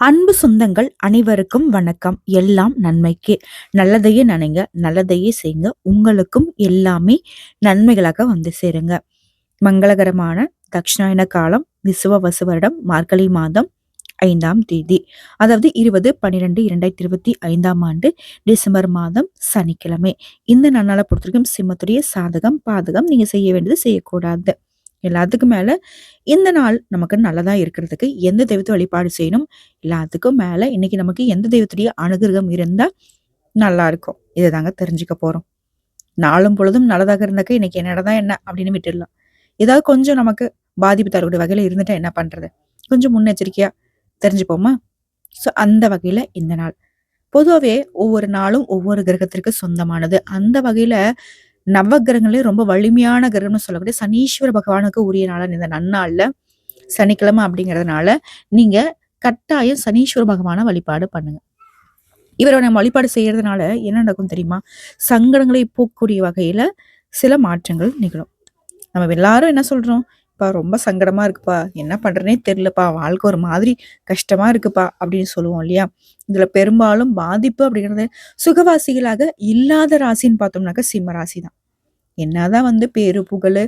அன்பு சொந்தங்கள் அனைவருக்கும் வணக்கம். எல்லாம் நன்மைக்கு. நல்லதையே நினைங்க நல்லதையே செய்யுங்க. உங்களுக்கும் எல்லாமே நன்மைகளாக வந்து சேருங்க. மங்களகரமான தக்ஷணாயன காலம் விசுவ வருடம் மார்கழி மாதம் ஐந்தாம் தேதி. அதாவது இருபது பன்னிரெண்டு இரண்டாயிரத்தி இருபத்தி ஐந்தாம் ஆண்டு டிசம்பர் மாதம் சனிக்கிழமை. இந்த நன்னாளை பொறுத்தவரைக்கும் சிம்மத்துடைய சாதகம் பாதகம் நீங்க செய்ய வேண்டியது செய்யக்கூடாது. எல்லாத்துக்கும் மேலே இந்த நாள் நமக்கு நல்லதாக இருக்கிறதுக்கு எந்த தெய்வத்தை வழிபாடு செய்யணும்? எல்லாத்துக்கும் மேலே இன்னைக்கு நமக்கு எந்த தெய்வத்துடைய அனுகிரகம் இருந்தால் நல்லா இருக்கும். இதை தாங்க தெரிஞ்சுக்க போகிறோம் நாளும் பொழுதும் நல்லதாக இருந்தாக்க இன்னைக்கு என்னடா என்ன அப்படின்னு விட்டுடலாம். ஏதாவது கொஞ்சம் நமக்கு பாதிப்பு தரக்கூடிய வகையில் இருந்துட்டா என்ன பண்ணுறது கொஞ்சம் முன்னெச்சரிக்கையாக தெரிஞ்சுப்போமா? ஸோ அந்த வகையில் இந்த நாள். பொதுவாகவே ஒவ்வொரு நாளும் ஒவ்வொரு கிரகத்திற்கு சொந்தமானது. அந்த வகையில் நவகிரகங்களே ரொம்ப வலிமையான கிரகம்னு சொல்லக்கூடிய சனீஸ்வர பகவானுக்கு உரிய நாளான இந்த நன்னாள்ல சனிக்கிழமை அப்படிங்கிறதுனால நீங்க கட்டாயம் சனீஸ்வர பகவான வழிபாடு பண்ணுங்க. இவரை நம்ம வழிபாடு செய்யறதுனால என்ன நடக்கும் தெரியுமா? சங்கடங்களை போக்கக்கூடிய வகையில சில மாற்றங்கள் நிகழும். நம்ம எல்லாரும் என்ன சொல்றோம்? பா ரொம்ப சங்கடமா இருக்குப்பா. என்ன பண்றேனே தெரியலப்பா. வாழ்க்கை ஒரு மாதிரி கஷ்டமா இருக்குப்பா. அப்படின்னு சொல்லுவோம் இல்லையா? இதுல பெரும்பாலும் பாதிப்பு அப்படிங்கிறது சுகவாசிகளாக இல்லாத ராசின்னு பார்த்தோம்னாக்க சிம்ம ராசி தான். என்னதான் வந்து பேரு புகழ்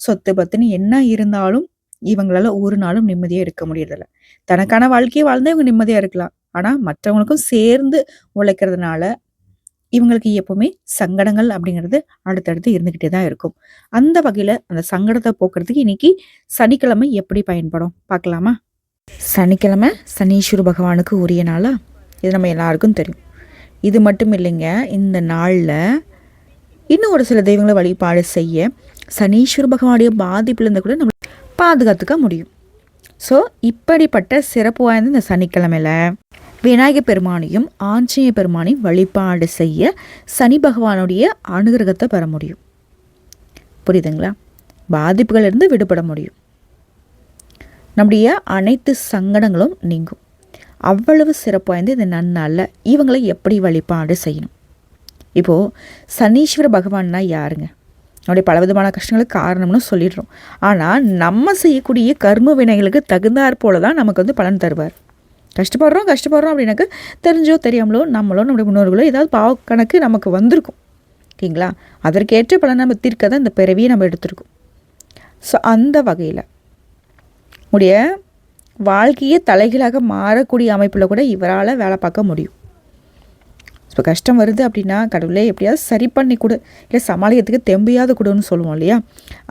சொத்து பத்துன்னு என்ன இருந்தாலும் இவங்களால ஒரு நாளும் நிம்மதியா இருக்க முடியறதில்ல. தனக்கான வாழ்க்கையை வாழ்ந்தா இவங்க நிம்மதியா இருக்கலாம். ஆனா மற்றவங்களுக்கும் சேர்ந்து உழைக்கிறதுனால இவங்களுக்கு எப்பவுமே சங்கடங்கள் அப்படிங்கிறது அடுத்தடுத்து இருந்துக்கிட்டே தான் இருக்கும். அந்த வகையில அந்த சங்கடத்தை போக்குறதுக்கு இன்னைக்கு சனிக்கிழமை எப்படி பயன்படும்? பார்க்கலாமா? சனிக்கிழமை சனீஸ்வர பகவானுக்கு உரிய நாளா? இது நம்ம எல்லாருக்கும் தெரியும். இது மட்டும் இல்லைங்க இந்த நாளில் இன்னும் ஒரு சில தெய்வங்களை வழிபாடு செய்ய சனீஸ்வர பகவானுடைய பாதிப்புலேருந்து கூட நம்ம பாதுகாத்துக்க முடியும். ஸோ இப்படிப்பட்ட சிறப்பு வாய்ந்த இந்த சனிக்கிழமையில் விநாயகப் பெருமானையும் ஆஞ்சநேய பெருமானையும் வழிபாடு செய்ய சனி பகவானுடைய அனுகிரகத்தை பெற முடியும். புரியுதுங்களா? பாதிப்புகளிலிருந்து விடுபட முடியும். நம்முடைய அனைத்து சங்கடங்களும் நீங்கும். அவ்வளவு சிறப்பு வாய்ந்த இந்த நன்னால் இவங்களை எப்படி வழிபாடு செய்யணும்? இப்போது சனீஸ்வர பகவான்னா யாருங்க? நம்முடைய பலவிதமான கஷ்டங்களுக்கு காரணம்னு சொல்லிடுறோம். ஆனால் நம்ம செய்யக்கூடிய கர்ம வினைகளுக்கு தகுந்தாற் போல தான் நமக்கு வந்து பலன் தருவார். கஷ்டப்படுறோம் கஷ்டப்படுறோம் அப்படின்னாக்க தெரிஞ்சோ தெரியாமலோ நம்மளோ நம்முடைய முன்னோர்களோ ஏதாவது பாவ கணக்கு நமக்கு வந்திருக்கும். ஓகேங்களா? அதற்கேற்ற பலன் நம்ம தீர்க்க தான் இந்த பிறவியை நம்ம எடுத்திருக்கோம். ஸோ அந்த வகையில் உடைய வாழ்க்கையே தலைகீழாக மாறக்கூடிய அமைப்பில் கூட இவரால் வேலை பார்க்க முடியும். இப்போ கஷ்டம் வருது அப்படின்னா கடவுளே எப்படியாவது சரி பண்ணி கொடு. இல்லை சமாளிக்கிறதுக்கு தெம்பியாவது கொடுன்னு சொல்லுவோம் இல்லையா?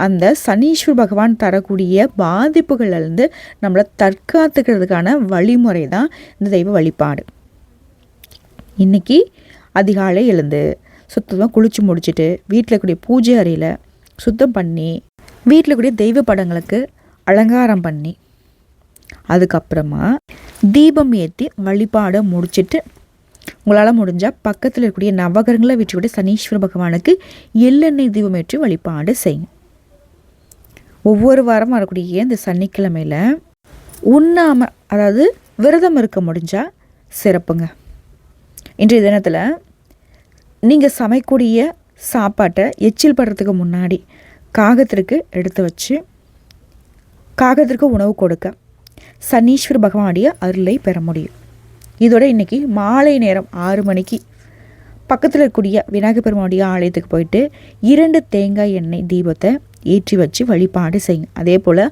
அந்த சனீஸ்வர் பகவான் தரக்கூடிய பாதிப்புகள்லேருந்து நம்மளை தற்காத்துக்கிறதுக்கான வழிமுறை தான் இந்த தெய்வ வழிபாடு. இன்றைக்கி அதிகாலை எழுந்து சுத்தமாக குளித்து முடிச்சுட்டு வீட்டில் கூடிய பூஜை அறையில் சுத்தம் பண்ணி வீட்டில் கூடிய தெய்வ படங்களுக்கு அலங்காரம் பண்ணி அதுக்கப்புறமா தீபம் ஏற்றி வழிபாடை முடிச்சுட்டு உங்களால் முடிஞ்சால் பக்கத்தில் இருக்கக்கூடிய நவகரங்களை விட்டு சனீஸ்வர பகவானுக்கு எள்ளெண்ணெய் தீபம் ஏற்றி வழிபாடு செய்யும் ஒவ்வொரு வாரம் வரக்கூடிய இந்த சனிக்கிழமையில் உண்ணாமல் அதாவது விரதம் இருக்க முடிஞ்சால் சிறப்புங்க. இன்றைய தினத்தில் நீங்கள் சமைக்கூடிய சாப்பாட்டை எச்சில் படுறதுக்கு முன்னாடி காகத்திற்கு எடுத்து வச்சு காகத்திற்கு உணவு கொடுக்க. சனீஸ்வர பகவானுடைய அருளை பெற முடியும். இதோட இன்றைக்கி மாலை நேரம் ஆறு மணிக்கு பக்கத்தில் இருக்கக்கூடிய விநாயகர் பெருமானுடைய ஆலயத்துக்கு போயிட்டு இரண்டு தேங்காய் எண்ணெய் தீபத்தை ஏற்றி வச்சு வழிபாடு செய்யுங்க. அதே போல்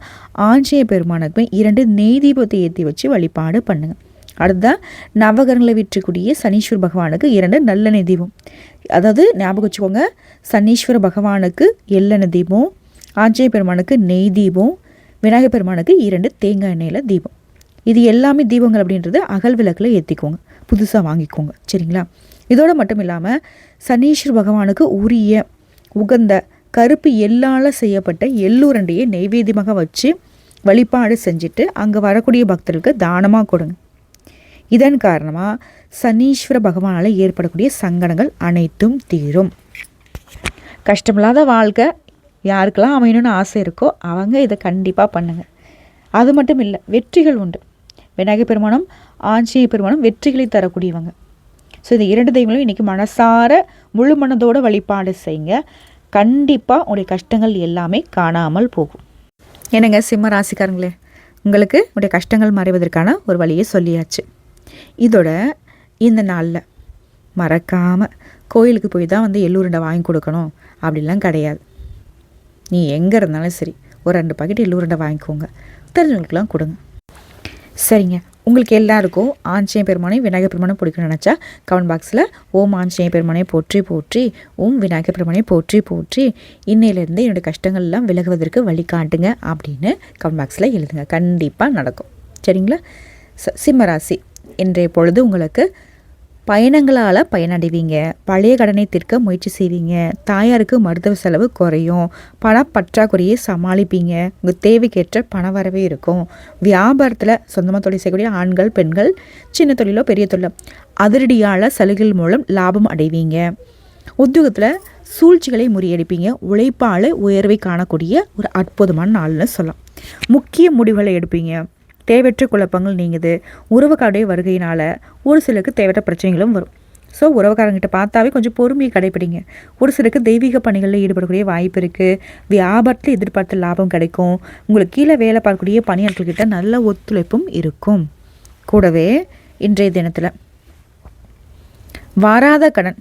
ஆஞ்சநேய பெருமானுக்கு இரண்டு நெய் தீபத்தை ஏற்றி வச்சு வழிபாடு பண்ணுங்கள் அடுத்ததாக நவகரங்களை விற்றக்கூடிய சனீஸ்வர பகவானுக்கு இரண்டு நல்லெண்ணெய் தீபம். அதாவது ஞாபகம் வச்சுக்கோங்க சனீஸ்வர பகவானுக்கு எள்ளெண்ணெய் தீபம் ஆஞ்சநேய பெருமானுக்கு நெய் தீபம் விநாயகர் பெருமானுக்கு இரண்டு தேங்காய் எண்ணெயில் தீபம். இது எல்லாமே தீபங்கள் அப்படின்றது அகல் விளக்கில் ஏற்றிக்கோங்க புதுசாக வாங்கிக்கோங்க. சரிங்களா? இதோடு மட்டும் இல்லாமல் சனீஸ்வர் பகவானுக்கு உரிய உகந்த கருப்பு எல்லால் செய்யப்பட்ட எள்ளுரண்டையை நெய்வேத்தியமாக வச்சு வழிபாடு செஞ்சுட்டு அங்கே வரக்கூடிய பக்தர்களுக்கு தானமாக கொடுங்க. இதன் காரணமாக சனீஸ்வர பகவானால் ஏற்படக்கூடிய சங்கடங்கள் அனைத்தும் தீரும். கஷ்டமில்லாத வாழ்க்கை. யாருக்கெல்லாம் அமையணும்னு ஆசை இருக்கோ அவங்க இதை கண்டிப்பாக பண்ணுங்கள் அது மட்டும் இல்லை வெற்றிகள் உண்டு. விநாயகர் பெருமானம் ஆஞ்சநேய பெருமானம் வெற்றிகளை தரக்கூடியவங்க. ஸோ இந்த இரண்டு தெய்வங்களும் இன்றைக்கி மனசார முழு மனதோட வழிபாடு செய்யுங்க. கண்டிப்பாக உங்களுடைய கஷ்டங்கள் எல்லாமே காணாமல் போகும். என்னங்க சிம்ம ராசிக்காரங்களே? உங்களுக்கு உடைய கஷ்டங்கள் மறைவதற்கான ஒரு வழியை சொல்லியாச்சு. இதோட இந்த நாளில் மறக்காமல் கோயிலுக்கு போய் தான் வந்து எள்ளூருண்டை வாங்கி கொடுக்கணும். அப்படிலாம் கிடையாது. நீ எங்கே இருந்தாலும் சரி ஒரு ரெண்டு பாக்கெட் எள்ளூருண்டை வாங்கிக்கோங்க. தெரிஞ்சவங்களுக்குலாம் கொடுங்க. சரிங்க. உங்களுக்கு எல்லாருக்கும் ஆஞ்சநேய பெருமானை விநாயகர் பெருமானை பிடிக்கும்னு நினச்சா கமெண்ட் பாக்ஸில் ஓம் ஆஞ்சநேய பெருமானை போற்றி போற்றி ஓம் விநாயகர் பெருமானை போற்றி போற்றி. இன்னையிலேருந்து என்னுடைய கஷ்டங்கள்லாம் விலகுவதற்கு வழி காட்டுங்க அப்படின்னு கமெண்ட் பாக்ஸில் எழுதுங்க. கண்டிப்பாக நடக்கும். சரிங்களா? ச சிம்மராசி இன்றைய பொழுது உங்களுக்கு பயணங்களால் பயனடைவீங்க. பழைய கடனை தீர்க்க முயற்சி செய்வீங்க. தாயாருக்கு மருத்துவ செலவு குறையும். பண பற்றாக்குறையை சமாளிப்பீங்க. உங்கள் தேவைக்கேற்ற பண வரவே இருக்கும். வியாபாரத்தில் சொந்தமாக தொழில் செய்யக்கூடிய ஆண்கள் பெண்கள் சின்ன தொழிலோ பெரிய தொழிலோ அதிரடியால் சலுகைகள் மூலம் லாபம் அடைவீங்க. உத்தியோகத்தில் சூழ்ச்சிகளை முறியடிப்பீங்க. உழைப்பால் உயர்வை காணக்கூடிய ஒரு அற்புதமான நாள்னு சொல்லலாம். முக்கிய முடிவுகளை எடுப்பீங்க. தேவையற்ற குழப்பங்கள் நீங்குது. உறவுக்காருடைய வருகையினால் ஒரு சிலருக்கு தேவையற்ற பிரச்சனைகளும் வரும். ஸோ உறவுக்காரங்கிட்ட பார்த்தாவே கொஞ்சம் பொறுமையை கடைப்பிடிங்க. ஒரு சிலருக்கு தெய்வீக பணிகளில் ஈடுபடக்கூடிய வாய்ப்பு இருக்குது வியாபாரத்தில் எதிர்பார்த்த லாபம் கிடைக்கும். உங்களுக்கு கீழே வேலை பார்க்கக்கூடிய பணியாளர்கள்கிட்ட நல்ல ஒத்துழைப்பும் இருக்கும். கூடவே இன்றைய தினத்தில் வாராத கடன்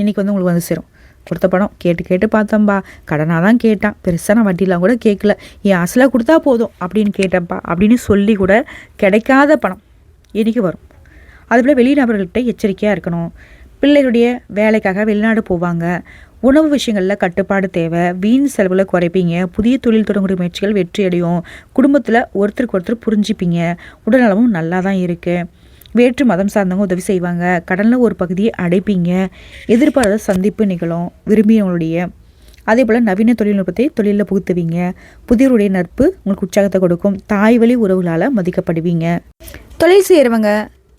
இன்றைக்கி வந்து உங்களுக்கு வந்து சேரும். கொடுத்த பணம். கேட்டு கேட்டு பார்த்தம்பா கடனாக தான் கேட்டான். பெருசாக நான் வட்டிலாம் கூட கேட்கல என் அசலாக கொடுத்தா போதும் அப்படின்னு கேட்டேன்ப்பா அப்படின்னு சொல்லி கூட கிடைக்காத பணம் இன்றைக்கி வரும். அதுபோல் வெளிநபர்கள்கிட்ட எச்சரிக்கையாக இருக்கணும். பிள்ளைகளுடைய வேலைக்காக வெளிநாடு போவாங்க. உணவு விஷயங்களில் கட்டுப்பாடு தேவை. வீண் செலவில் குறைப்பீங்க. புதிய தொழில் தொடங்குற முயற்சிகள் வெற்றி அடையும் குடும்பத்தில் ஒருத்தருக்கு ஒருத்தர் புரிஞ்சுப்பீங்க. உடல்நலமும் நல்லா தான் இருக்குது வேற்று மதம் சார்ந்தவங்க உதவி செய்வாங்க. கடனில் ஒரு பகுதியை அடைப்பீங்க. எதிர்பாராத சந்திப்பு நிகழும். விரும்பியவங்களுடைய அதே போல் நவீன தொழில்நுட்பத்தை தொழிலில் புகுத்துவீங்க. புதியருடைய நட்பு உங்களுக்கு உற்சாகத்தை கொடுக்கும். தாய் வழி உறவுகளால் மதிக்கப்படுவீங்க. தொழில் செய்கிறவங்க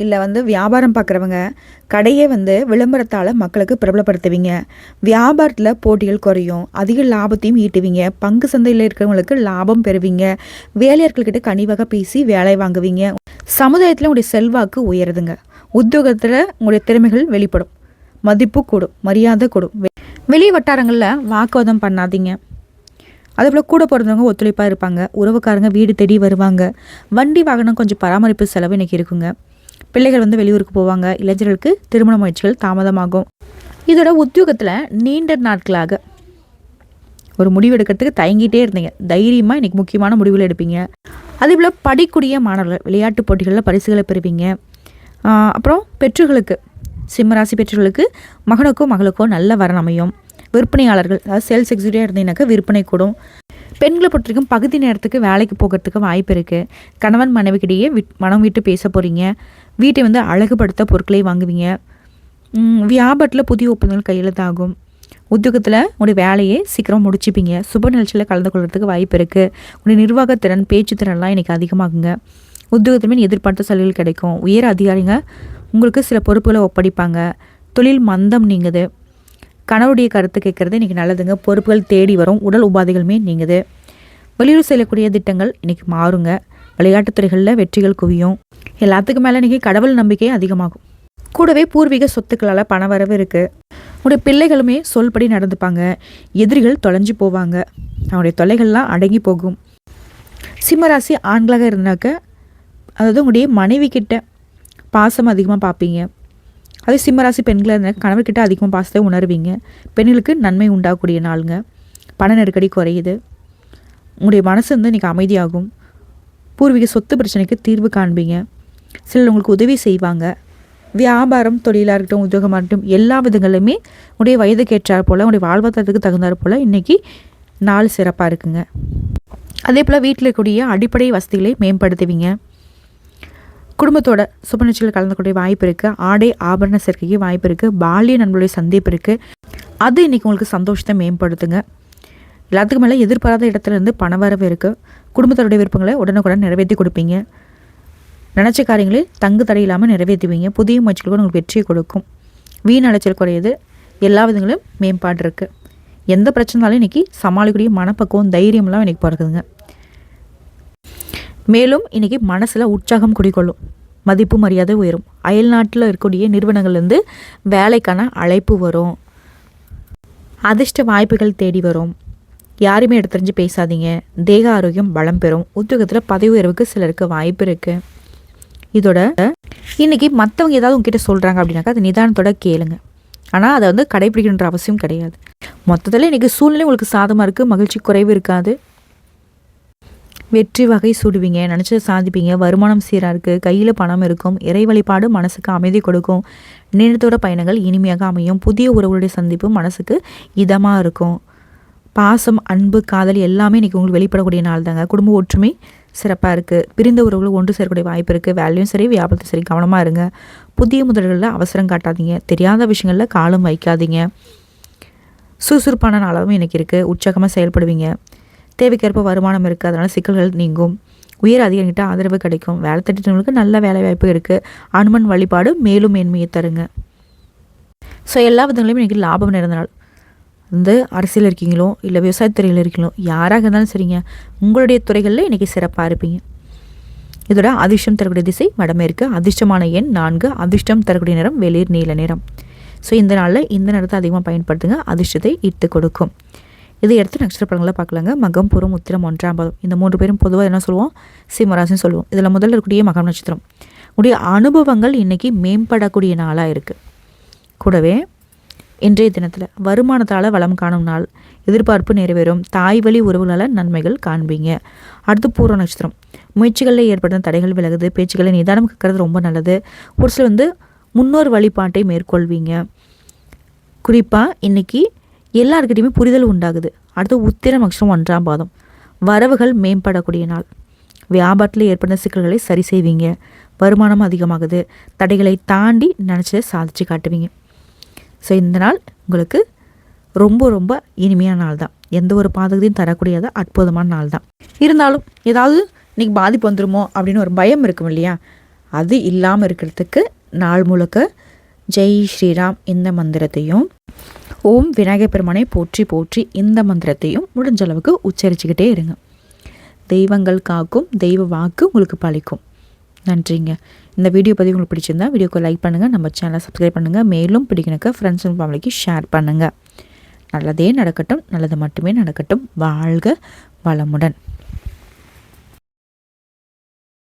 இல்லை வந்து வியாபாரம் பார்க்குறவங்க கடையை வந்து விளம்பரத்தால் மக்களுக்கு பிரபலப்படுத்துவீங்க. வியாபாரத்தில் போட்டிகள் குறையும். அதிக லாபத்தையும் ஈட்டுவீங்க. பங்கு சந்தையில் இருக்கிறவங்களுக்கு லாபம் பெறுவீங்க. வேலையாட்கள்கிட்ட கனிவாக பேசி வேலை வாங்குவீங்க. சமுதாயத்தில் உங்களுடைய செல்வாக்கு உயருதுங்க. உத்தியோகத்தில் உங்களுடைய திறமைகள் வெளிப்படும். மதிப்பு கூடும். மரியாதை கூடும். வெளி வட்டாரங்களில் வாக்குவாதம் பண்ணாதீங்க. அதேபோல் கூட பிறந்தவங்க ஒத்துழைப்பாக இருப்பாங்க. உறவுக்காரங்க வீடு தேடி வருவாங்க. வண்டி வாகனம் கொஞ்சம் பராமரிப்பு செலவு இன்றைக்கி இருக்குங்க. பிள்ளைகள் வந்து வெளியூருக்கு போவாங்க. இளைஞர்களுக்கு திருமண முயற்சிகள் தாமதமாகும். இதோட உத்தியோகத்தில் நீண்ட நாட்களாக ஒரு முடிவு எடுக்கிறதுக்கு தயங்கிட்டே இருந்தீங்க. தைரியமாக இன்றைக்கி முக்கியமான முடிவுகள் எடுப்பீங்க. அதே போல் படிக்கூடிய மாணவர்கள் விளையாட்டு போட்டிகளில் பரிசுகளை பெறுவீங்க. அப்புறம் பெற்றோர்களுக்கு சிம்மராசி பெற்றோர்களுக்கு மகனுக்கோ மகளுக்கோ நல்ல வரன் அமையும். விற்பனையாளர்கள் அதாவது சேல்ஸ் எக்ஸிக்யூட்டிவாக இருந்தீங்கன்னாக்கா விற்பனை கூடும். பெண்களை பொறுத்திருக்கும் பகுதி நேரத்துக்கு வேலைக்கு போகிறதுக்கு வாய்ப்பு இருக்குது கணவன் மனைவிக்கிடையே விட் மனம் விட்டு பேச போகிறீங்க வீட்டை வந்து அழகுபடுத்த பொருட்களை வாங்குவீங்க. வியாபாரத்தில் புதிய ஒப்பந்தங்கள் கையெழுத்தாகும். உத்தியோகத்தில் உங்களுடைய வேலையை சீக்கிரம் முடிச்சுப்பீங்க. சுப நிகழ்ச்சியில் கலந்து கொள்கிறதுக்கு வாய்ப்பு இருக்குது உங்களுடைய நிர்வாகத்திறன் பேச்சு திறன்லாம் இன்றைக்கி அதிகமாகுங்க. உத்தியோகத்துமே எதிர்பார்த்த சலுகைகள் கிடைக்கும். உயர் அதிகாரிங்க உங்களுக்கு சில பொறுப்புகளை ஒப்படைப்பாங்க. தொழில் மந்தம் நீங்குது. கணவருடைய கருத்து கேட்குறது இன்றைக்கி நல்லதுங்க. பொறுப்புகள் தேடி வரும். உடல் உபாதைகளுமே நீங்குது. வெளியூர் செல்லக்கூடிய திட்டங்கள் இன்றைக்கி மாறுங்க. விளையாட்டுத்துறைகளில் வெற்றிகள் குவியும். எல்லாத்துக்கும் மேலே இன்றைக்கி கடவுள் நம்பிக்கை அதிகமாகும். கூடவே பூர்வீக சொத்துக்களால் பண வரவு இருக்குது உடைய பிள்ளைகளுமே சொல்படி நடந்துப்பாங்க. எதிரிகள் தொலைஞ்சு போவாங்க. அவனுடைய தொலைகள்லாம் அடங்கி போகும். சிம்மராசி ஆண்களாக இருந்தாக்க அதாவது உங்களுடைய மனைவி கிட்ட பாசம் அதிகமாக பார்ப்பீங்க அதே சிம்மராசி பெண்களாக இருந்தால் கணவர்கிட்ட அதிகமாக பாசத்தை உணர்வீங்க. பெண்களுக்கு நன்மை உண்டாகக்கூடிய நாளுங்க. பண நெருக்கடி குறையுது. உங்களுடைய மனசு வந்து இன்றைக்கி அமைதியாகும். பூர்வீக சொத்து பிரச்சனைக்கு தீர்வு காண்பீங்க. சிலர் உங்களுக்கு உதவி செய்வாங்க. வியாபாரம் தொழிலாக இருக்கட்டும் உத்தியோகமாக இருக்கட்டும் எல்லா விதங்களுமே உடைய வயதுக்கேற்றார் போல் உடைய வாழ்வாதாரத்துக்கு தகுந்தாற் போல் இன்றைக்கி நாள் சிறப்பாக இருக்குங்க. அதே போல் வீட்டில் இருக்கக்கூடிய அடிப்படை வசதிகளை மேம்படுத்துவீங்க. குடும்பத்தோட சுபநிச்சயில் கலந்துக்கூடிய வாய்ப்பு இருக்குது ஆடை ஆபரண சேர்க்கைக்கு வாய்ப்பு இருக்குது பாலிய நண்பர்களுடைய சந்திப்பு இருக்குது அது இன்றைக்கி உங்களுக்கு சந்தோஷத்தை மேம்படுத்துங்க. எல்லாத்துக்கும் மேலே எதிர்பாராத இடத்துலேருந்து பண பணவரவு இருக்குது குடும்பத்தோடைய விருப்பங்களை உடனுக்குடன் நிறைவேற்றி கொடுப்பீங்க. நினச்ச காரியங்களை தங்கு தடை இல்லாமல் நிறைவேற்றுவீங்க. புதிய முயற்சிகளுக்கு உங்களுக்கு வெற்றியை கொடுக்கும். வீண் அலைச்சல் குறையுது. எல்லா விதங்களும் மேம்பாடு இருக்குது எந்த பிரச்சனைனாலும் இன்றைக்கி சமாளிக்கக்கூடிய மனப்பக்குவம் தைரியம்லாம் இன்றைக்கி பிறகுதுங்க மேலும் இன்றைக்கி மனசில் உற்சாகம் குடிக்கொள்ளும் மதிப்பு மரியாதை உயரும். அயல் நாட்டில் இருக்கக்கூடிய நிறுவனங்கள்லேருந்து வேலைக்கான அழைப்பு வரும். அதிர்ஷ்ட வாய்ப்புகள் தேடி வரும். யாருமே எடுத்துரிஞ்சு பேசாதீங்க. தேக ஆரோக்கியம் பலம் பெறும். உத்தியோகத்தில் பதவி உயர்வுக்கு சிலருக்கு வாய்ப்பு இருக்குது இதோட இன்னைக்கு மற்றவங்க ஏதாவது உங்ககிட்ட சொல்கிறாங்க அப்படின்னாக்கா அது நிதானத்தோட கேளுங்க. ஆனால் அதை வந்து கடைபிடிக்கணுன்ற அவசியம் கிடையாது. மொத்தத்தில் இன்றைக்கி சூழ்நிலை உங்களுக்கு சாதமாக இருக்குது மகிழ்ச்சி குறைவு இருக்காது. வெற்றி வகை சுடுவீங்க நினச்சதை சாதிப்பீங்க வருமானம் சீராக இருக்குது கையில் பணம் இருக்கும் இறை வழிபாடு மனசுக்கு அமைதி கொடுக்கும். நீண்டத்தோட பயணங்கள் இனிமையாக அமையும் புதிய உறவுகளுடைய சந்திப்பு மனசுக்கு இதமாக இருக்கும். பாசம் அன்பு காதல் எல்லாமே இன்றைக்கி உங்களுக்கு வெளிப்படக்கூடிய நாள் தாங்க குடும்ப ஒற்றுமை சிறப்பாக இருக்குது பிரிந்த உறவுகள் ஒன்று சேரக்கூடிய வாய்ப்பு இருக்குது வேலையும் சரி வியாபாரத்தையும் சரி. கவனமாக இருங்க. புதிய முதல்களில் அவசரம் காட்டாதீங்க. தெரியாத விஷயங்களில் காலம் வைக்காதீங்க. சுறுசுறுப்பான நாளாகவும் எனக்கு இருக்குது உற்சாகமாக செயல்படுவீங்க. தேவைக்கேற்ப வருமானம் இருக்குது அதனால் சிக்கல்கள் நீங்கும். உயர் அதிகாரிகிட்ட ஆதரவு கிடைக்கும். வேலை திட்டங்களுக்கு நல்ல வேலை வாய்ப்பு இருக்குது அனுமன் வழிபாடு மேலும் மேன்மையை தருங்க. ஸோ எல்லா விதங்களையும் இன்றைக்கி லாபம் நிறைந்த நாள். வந்து அரசியல் இருக்கீங்களோ இல்லை விவசாயத்துறையில் இருக்கீங்களோ யாராக இருந்தாலும் சரிங்க உங்களுடைய துறைகளில் இன்றைக்கி சிறப்பாக இருப்பீங்க. இதோட அதிர்ஷ்டம் தரக்கூடிய திசை வடமேற்கு அதிர்ஷ்டமான எண் நான்கு. அதிர்ஷ்டம் தரக்கூடிய நிறம் வெளிர் நீல நிறம். ஸோ இந்த நாளில் இந்த நேரத்தை அதிகமாக பயன்படுத்துங்க. அதிர்ஷ்டத்தை இட்டு கொடுக்கும். இதை எடுத்து நட்சத்திர படங்களை பார்க்கலாங்க. மகம் புறம் உத்திரம் ஒன்றாம் பதம். இந்த மூன்று பேரும் பொதுவாக என்ன சொல்லுவோம்? சிம்மராசின்னு சொல்லுவோம். இதில் முதல்ல இருக்கக்கூடிய மகம் நட்சத்திரம். உடைய அனுபவங்கள் இன்றைக்கி மேம்படக்கூடிய நாளாக இருக்குது கூடவே இன்றைய தினத்தில் வருமானத்தால் வளம் காணும் நாள். எதிர்பார்ப்பு நிறைவேறும். தாய் வழி உறவுகளால் நன்மைகள் காண்பீங்க. அடுத்து பூர்வ நட்சத்திரம். முயற்சிகளில் ஏற்பட்ட தடைகள் விலகுது. பேச்சுக்களை நிதானம் கேட்கறது ரொம்ப நல்லது. ஒரு சில வந்து முன்னோர் வழிபாட்டை மேற்கொள்வீங்க. குறிப்பாக இன்றைக்கி எல்லாருக்கிட்டையுமே புரிதல் உண்டாகுது. அடுத்து உத்திர நட்சத்திரம் ஒன்றாம் பாதம். வரவுகள் மேம்படக்கூடிய நாள். வியாபாரத்தில் ஏற்பட்ட சிக்கல்களை சரி செய்வீங்க. வருமானம் அதிகமாகுது. தடைகளை தாண்டி நினச்சதை சாதித்து காட்டுவீங்க. ஸோ இந்த நாள் உங்களுக்கு ரொம்ப ரொம்ப இனிமையான நாள் தான். எந்த ஒரு பாதகத்தையும் தரக்கூடியது அற்புதமான நாள் தான். இருந்தாலும் ஏதாவது இன்றைக்கி பாதிப்பு வந்துருமோ அப்படின்னு ஒரு பயம் இருக்கும் இல்லையா? அது இல்லாமல் இருக்கிறதுக்கு நாள் முழுக்க ஜெய் ஸ்ரீராம் இந்த மந்திரத்தையும் ஓம் விநாயகர் பெருமானை போற்றி போற்றி இந்த மந்திரத்தையும் முடிஞ்ச அளவுக்கு உச்சரிச்சுக்கிட்டே இருங்க. தெய்வங்கள் காக்கும் தெய்வ வாக்கு உங்களுக்கு பழிக்கும். நன்றிங்க. இந்த வீடியோ பதிவு உங்களுக்கு பிடிச்சிருந்தா வீடியோக்கு லைக் பண்ணுங்கள் நம்ம சேனலை சப்ஸ்கிரைப் பண்ணுங்கள் மேலும் பிடிக்கணுக்க ஃப்ரெண்ட்ஸ் அண்ட் ஃபேமிலிக்கு ஷேர் பண்ணுங்கள் நல்லதே நடக்கட்டும் நல்லது மட்டுமே நடக்கட்டும். வாழ்க வளமுடன்.